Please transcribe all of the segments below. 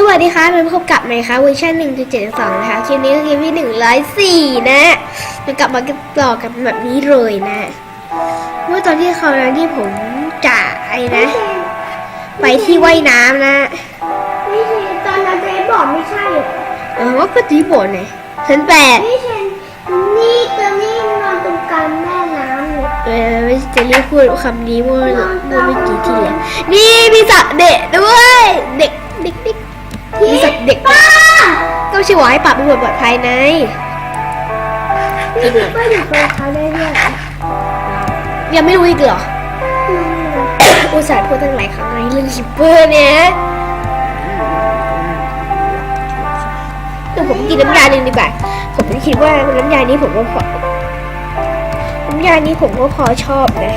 สวัสดีค่ะมาพบกับไหมคะเวอร์ชัน1.72 นะคะคลิปนี้ก็คือที่ 104 นะจะกลับมากันต่อกันแบบนี้เลยนะ เมื่อตอนที่เขาวนั้นที่ผมจ่ายนะ ไปที่ว่ายน้ำนะไม่ใช่ตอนนั้นเจ๊บอกไม่ใช่เหรอเออว่าก็ที่โบนไงชั้นแปดไม่ใช่นี่ตัวนี้นอนตรงกลางแม่น้ำเลยเออไม่จะเรียกพูดคำนี้เมื่อเมื่อไม่กี่ทีแล้วนี่มีสัตว์เด็กด้วย เด็กเด็กเด็ก มีสัตว์เด็กป้าก็ชื่อว่าให้ปรับเป็นคนปลอดภัยไงพี่คิดว่าอยู่ตรงเขาได้ด้วยเหรอยังไม่รู้อีกเหรอ อุตส่าห์พูดตั้งหลายครั้งในเรื่องชิปเปอร์เนี่ยเดี๋ยวผมกินน้ำยาหนึ่งดีกว่า ผมคิดว่าน้ำยานี้ผมก็พอ น้ำยานี้ผมก็พอชอบนะ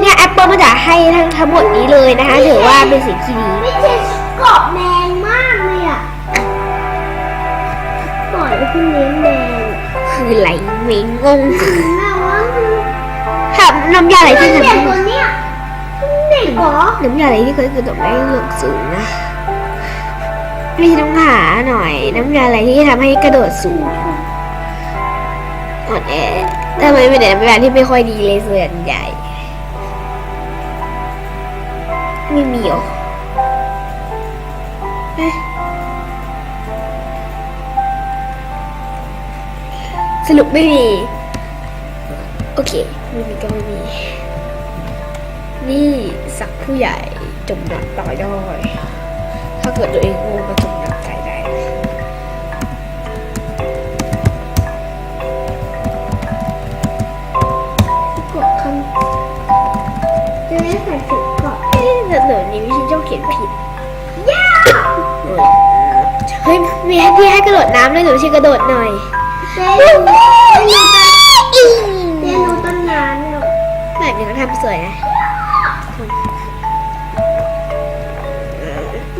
เนี่ยแอปเปิลมันจะให้ทั้งทั้งหมดนี้เลยนะคะถือว่าเป็นสิ่งที่ดี ไม่ใช่เกาะแมง คือไหลเมงงงแม่ว่าคือถ้าน้ำยาอะไรที่เด็ทำกให้ตัวเนี้ยเด็กเหรอน้ำยาอะไรที่เคยกระโดดได้เลือกสูงนะไม่ใช่น้ำหาหน่อย น้ำยาอะไรที่ทำให้กระโดดสูงอ่อนแอทำไมเป็นน้ำยาที่ไม่ค่อยดีเลยส่วนใหญ่ ไม่มีหรอ สรุปไม่มี โอเค ไม่มีก็ไม่มี นี่สักผู้ใหญ่จมน้ำตายได้ถ้าเกิดตัวเองโง่ก็จมน้ำตายได้เกาะคำจะได้ใส่ถุงเกาะเอ๊ะแต่เดี๋ยวนี้วิชิเจ้าเขียนผิดย่าเฮ้ยมีให้พี่ให้กระโดดน้ำเลยหนูช่วยกระโดดหน่อย เจ๊หนูเจ๊หนูต้นน้ำเนี่ยแบบนี้ก็ทำสวยนะ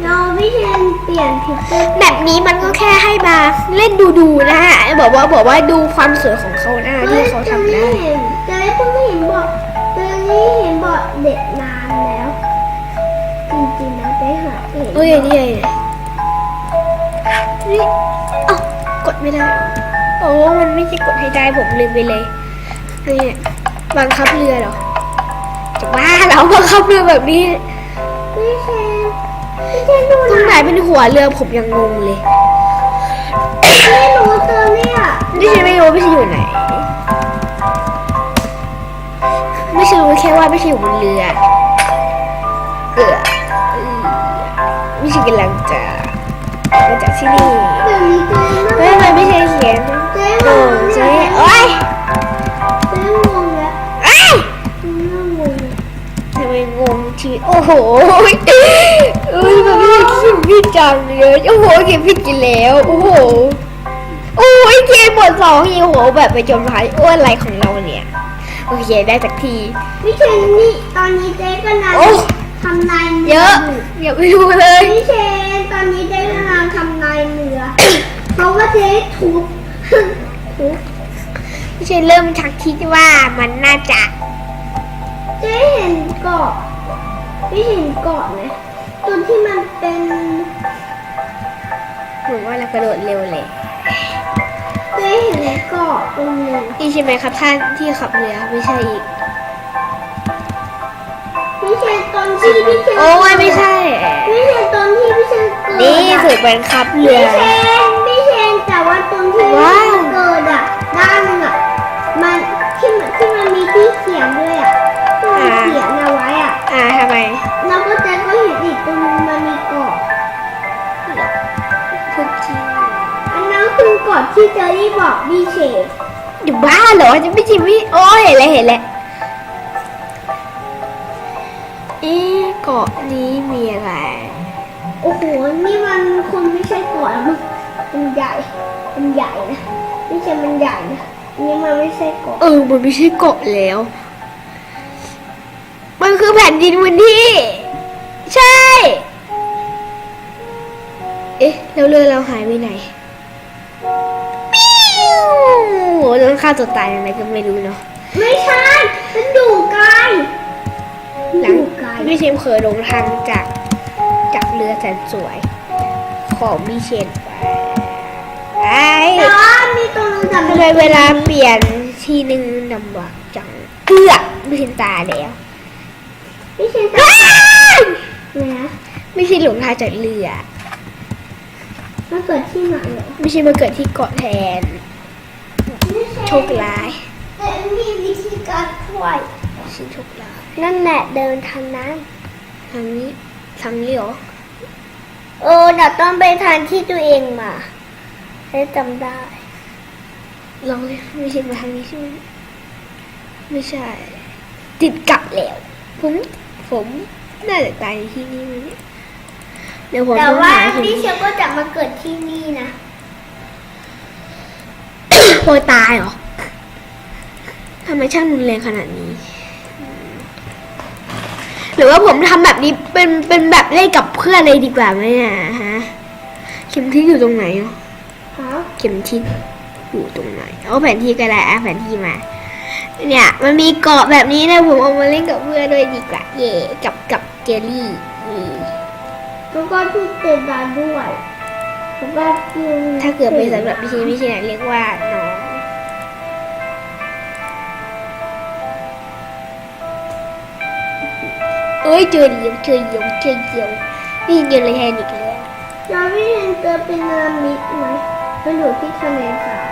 เราไม่เชนเปลี่ยนผิดตัวแบบนี้มันก็แค่ให้มาเล่นดูดูๆนะฮะบอกว่าบอกว่าดูความสวยของเขานะที่เขาทำเจ๊ได้เห็นเจ๊เพิ่งเห็นบอกเจ๊นี่เห็นบอกเด็กนานแล้ว จริงๆนะเจ๊หาเองเอ้ยนี่ไงนี่ยนี่เอ้ากดไม่ได้ โอ้มันไม่ใช่กดให้ได้ผมลืมไปเลยนี่เนี่ยบังคับเรือเหรอจะบ้าเหราบังคับเรือแบบนี้ไม่เชนไม่เชนดูตรงไหนนะเป็นหัวเรือผมยังงงเลยไม่รู้ตัวเนี่ยไม่ใช่ไม่รู้ไม่ใช่อยู่ไหน ไม่ใช่รู้แค่ว่าไม่ใช่อยู่บนเรือเออเออไม่ใช่กำลังจะ มาจากที่นี่เดี๋ยวนี้เจ๊เฮ้ยมันไม่ใช่เขียนเจ๊โอ้งงเจ๊เนี่ยโอ้ยเจ๊งงแล้วเอ้ยเจ๊งงแล้วทำไมงงชีวิตโอ้โหเอ้ยมันไม่ใช่เขียนผิดจังเลยโอ้โหเขียนผิดกันแล้วโอ้โหโอ้ยเขียนบทสองอีโหแบบไปจนภัยโอ้ยอะไรของเราเนี่ยโอเคได้สักทีไม่เชนนี่ตอนนี้เจ๊ก็นานโอ้ทำนายเยอะอย่าไปดูเลยไม่เชนตอนนี้เจ๊กำลังทำนายเรือ เพราะว่าเจ๊ทุบทุบไม่ใช่เริ่มชักคิดว่ามันน่าจะ เจ๊เห็นเกาะไม่เห็นเกาะไหมตัวที่มันเป็นเหมือนว่าเรากระโดดเร็วเลยเจ๊เห็นเกาะตรงหนึงนี่ใช่ไหมครับท่านที่ขับเรือไม่ใช่อีกไม่ใช่ตอนที่พี่เชนโอ้ยไม่ใช่ไม่ใช่ตอนที่พี่เชนเกิดนี่อะฝึกเป็นขับเรือ พี่เชนอยู่บ้าเหรอจะไม่จริงไม่โอ้ยเห็นแล้วเห็นแล้วเอ๊ะเกาะนี้มีอะไร โอ้โห นี่มันคนไม่ใช่เกาะแล้วมันมันใหญ่ มันใหญ่นะไม่ใช่มันใหญ่นะนี่มันไม่ใช่เกาะ เออ มันไม่ใช่เกาะแล้ว มันคือแผ่นดินวันที่ ใช่ เอ๊ะ แล้วเรือเราหายไปไหน โหโดนฆ่าตัวตายอะไรก็ไม่รู้เนาะ ไม่ใช่ มันอยู่ไกลมันหลัองยู่ไกลพี่ชิมเคยลงทางจากจากเรือแสนสวย ของมิเชนไปไอ้แต่ว่ามีตรงนึงแต่ทำไมเวลาเปลี่ยนทีนึงลำบากจังเกือบมิเชนตายแล้วพี่เชนจะอ้ายนะไม่ใช่หลงทางจากเรือมันเกิดที่ไหนเหรอไม่ใช่มาเกิดที่เกาะแทน โชคร้ายแต่มีวิธีการช่วยฉันโชคร้ายนั่นแหละเดินทางนั้นทางนี้ทางนี้เหรอเออเดี๋ยวต้องไปทางที่ตัวเองมาให้จำได้ลองเลยไม่ใช่มาทางนี้ใช่ไหมไม่ใช่ ติดกลับแล้วผมผมน่าจะตายในที่นี่มั้ยเนี่ยเดี๋ยวผมแต่ต้องว่าหาคุณพี่เชลก็จะมาเกิดที่นี่นะโพ ยตายเหรอทำไมช่างรุนแรงขนาดนี้ หรือว่าผมทำแบบนี้เป็นเป็นแบบเล่นกับเพื่อนเลยดีกว่าไหมอะฮะ เข็มทิศอยู่ตรงไหนอะฮะเข็มทิศอยู่ตรงไหนเอาแผนที่ก็ได้เอาแผนที่มา เนี่ย มันมีเกาะแบบนี้นะผมเอามาเล่นกับเพื่อนด้วยดีกว่า เย่กับกับเจลลี่นี่แล้วก็พี่เจดาด้วยแล้วก็พี่ถ้าเกิดเป็นสำหรับพี่ชีพี่ชีเรียกว่าน้อง อ้ยเจอเดียวเจอเดียวเจอเดียวนี่เงินเลยแทนอีกแล้วแล้วพี่เห็นเจอเป็นนามิดไหมมันอยู่ที่ทะเลสาบ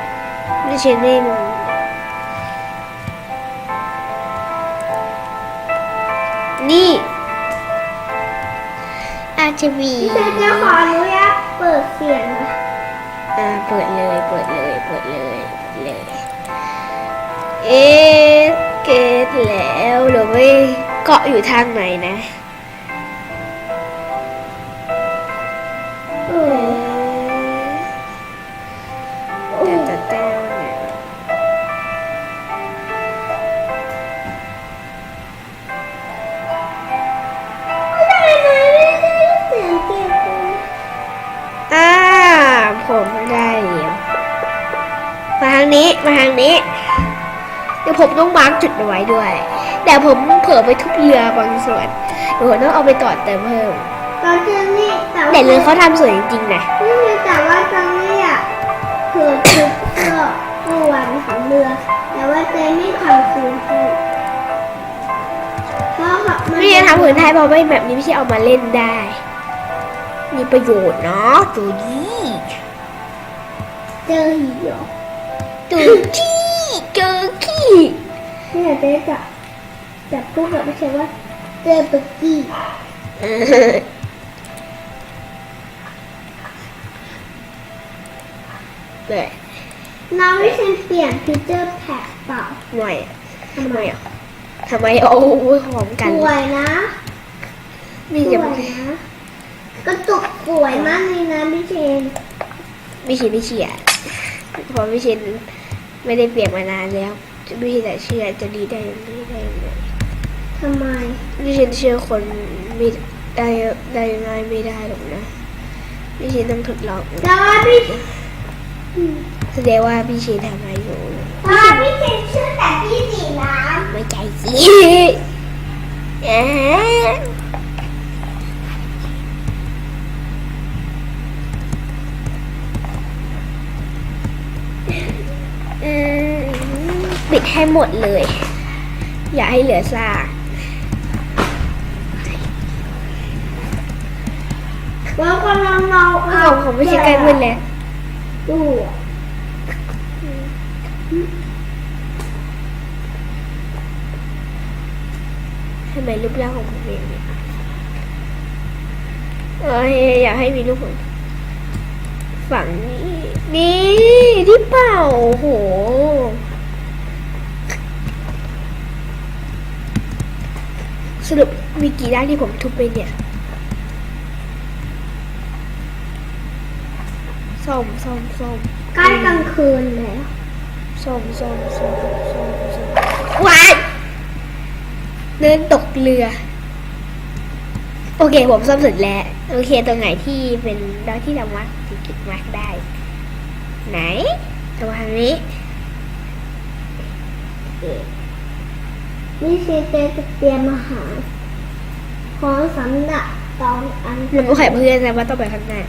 ไม่ใช่ไม่รู้นี่อาจจะมีพี่เชนจะขออนุญาตเปิดเสียงนะอ่าเปิดเลยเปิดเลยเปิดเลยเปิดเลย เอ๊ะเกตแล้วหรือไม่ เกาะอยู่ทางไหนนะเอเอออแต่แต่แต่เนี่ยทำไมไม่ได้เสียเก็บเลยอ่าผมได้แล้วมาทางนี้ มาทางนี้ เดี๋ยวผมต้องมาร์กจุดเอาไว้ด้วย แต่ผมเผื่อไปทุบเรือบางส่วนเดี๋ยวผมต้องเอาไปต่อเติมเพิ่มตอนเจนนี่แต่ว่าแต่เรือเขาทำสวยจริงๆนะนี่คือแต่ว่าเจนนี่อะคือคือเพื่อส่วนของเรือ แต่ว่าเจนนี่ทำคืนให้เพราะว่ามันไม่ใช่ทำผืนไทยเพราะไม่แบบนี้ไม่ใช่เอามาเล่นได้ มีประโยชน์เนาะตัวนี้เจอหีเหรอตัวจี้เจอขี้เนี่ยเจ๊จะ จะพูดกับไม่ใช่ว่าเจอตุกกี้เออเลยน้องวิเชนเปลี่ยนฟีเจอร์แพ็กเปล่าไม่อะทำทำไมไมอะทำไมโอ้โหหอมกันสวยนะนี่สจะวยไม่นะ กระจุกสวยมากเลยนะพี่เชนไม่เชียไม่เชียเพราะไม่เชียไม่ได้เปลี่ยนมานานแล้วไม่เชียแต่เชื่อจะดีได้ยังไงได้ยังไง ทำไมไม่เชียเชื่อคนไม่ได้ได้ง่ายไม่ได้หรอกนะไม่เชียต้องทดลองแต่ว่าพี่อืมแสดงว่าพี่เชียทำอะไรอยู่แต่ว่าพี่เชนชื่อแต่พี่สีน้ไม่ใจสิเอ๊ะอืมปิดให้หมดเลย อย่าให้เหลือซาก แล้วก็ลองเราอ้าวผมไม่ใช่ใกล้มืดแล้วดูอะทำไมรูปร่างของผมเป็นอย่างนี้เอออยากให้มีรูปผมฝั่งนี้นี่ที่เป่าโอ้โหสรุปมีกี่ด้านที่ผมทุบไปเนี่ย ซ่อมซ่อมซ่อมใกล้กลางคืนแล้วซ่อมซ่อมซ่อมซ่อมซ่อมว้ายเดินตกเรือ โอเค ผมซ่อมเสร็จแล้ว โอเค ตรงไหนที่เป็นดาวที่ทำมาร์กจุดมาร์กได้ ไหนตรงทางนี้เอ๊ะนี่เชนเจจะเตรียมอาหารของสำหรับสองอันมันไม่ค่อยเพื่อนนะว่าต้องไปข้างหน้า